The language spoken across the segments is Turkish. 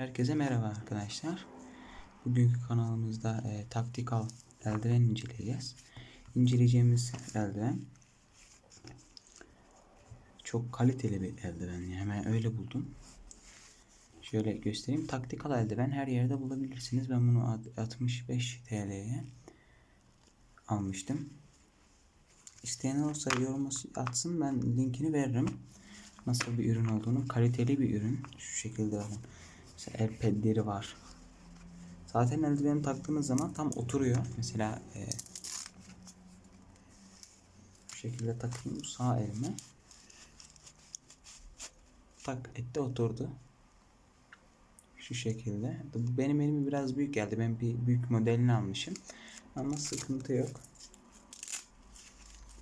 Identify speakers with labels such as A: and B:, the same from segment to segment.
A: Herkese merhaba arkadaşlar. Bugünkü kanalımızda e, taktikal eldiven inceleyeceğiz. İnceleyeceğimiz eldiven çok kaliteli bir eldiven. Hemen öyle buldum. Şöyle göstereyim. Taktikal eldiven her yerde bulabilirsiniz. Ben bunu 65 TL'ye almıştım. İsteyen olursa yorum atsın ben linkini veririm. Nasıl bir ürün olduğunu. Kaliteli bir ürün. Şu şekilde bakın. Mesela el pedleri var. Zaten eldiveni taktığınız zaman tam oturuyor. Mesela e, bu şekilde takayım sağ elime. Tak etti oturdu. Şu şekilde. Bu benim elimi biraz büyük geldi. Ben bir büyük modelini almışım. Ama sıkıntı yok.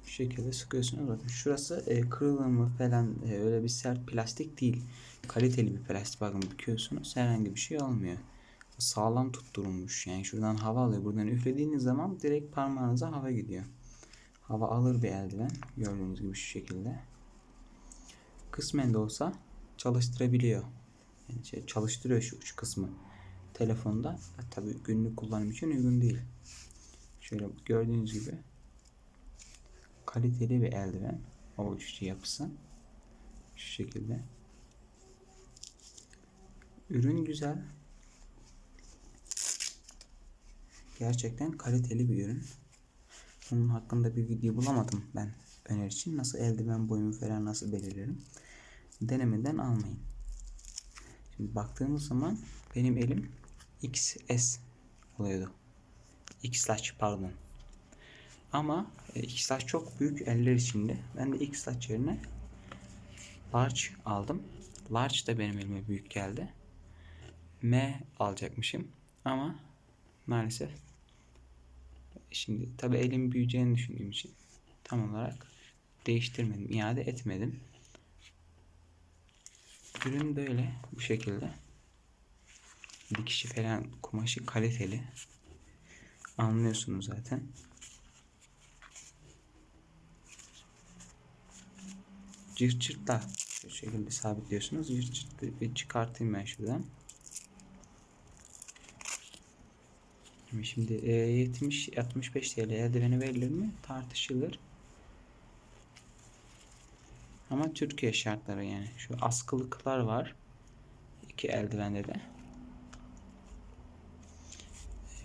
A: Şekilde sıkıyorsunuz. Bakın şurası e, kırılımı falan e, öyle bir sert plastik değil. Kaliteli bir plastik bakın büküyorsunuz. Herhangi bir şey olmuyor. Sağlam tutturulmuş. Yani şuradan hava alıyor. Buradan üflediğiniz zaman direkt parmağınıza hava gidiyor. Hava alır bir eldiven. Gördüğünüz gibi şu şekilde. Kısmen de olsa çalıştırabiliyor. Yani şey, çalıştırıyor şu uç kısmı. Telefonda tabi günlük kullanım için uygun değil. Şöyle gördüğünüz gibi kaliteli bir eldiven. O uçuşu yapısı. Şu şekilde. Ürün güzel. Gerçekten kaliteli bir ürün. Bunun hakkında bir video bulamadım ben öner için. Nasıl eldiven boyumu falan nasıl belirlerim. Denemeden almayın. Şimdi baktığımız zaman benim elim XS oluyordu. X-Large pardon. Ama e, X-Large çok büyük eller içinde. Ben de X-Large yerine Large aldım. Large da benim elime büyük geldi. M alacakmışım. Ama maalesef şimdi tabi elim büyüyeceğini düşündüğüm için tam olarak değiştirmedim. iade etmedim. Ürün böyle bu şekilde. Dikişi falan kumaşı kaliteli. Anlıyorsunuz zaten. Cırt cırtla şu şekilde sabitliyorsunuz. Cırt bir çıkartayım ben şuradan. Şimdi 70 65 TL eldiveni verilir mi? Tartışılır. Ama Türkiye şartları yani. Şu askılıklar var. İki eldivende de.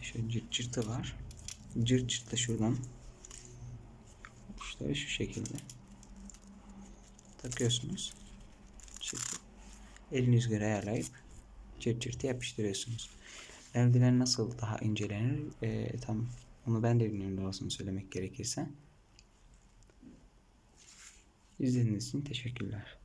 A: Şöyle cırt cırtı var. Cırt cırt da şuradan. Uçları şu şekilde. Takıyorsunuz. Eliniz göre ayarlayıp cırt cırtı yapıştırıyorsunuz. Eldiven nasıl daha incelenir? Ee, tam onu ben de bilmiyorum doğrusunu söylemek gerekirse. İzlediğiniz için teşekkürler.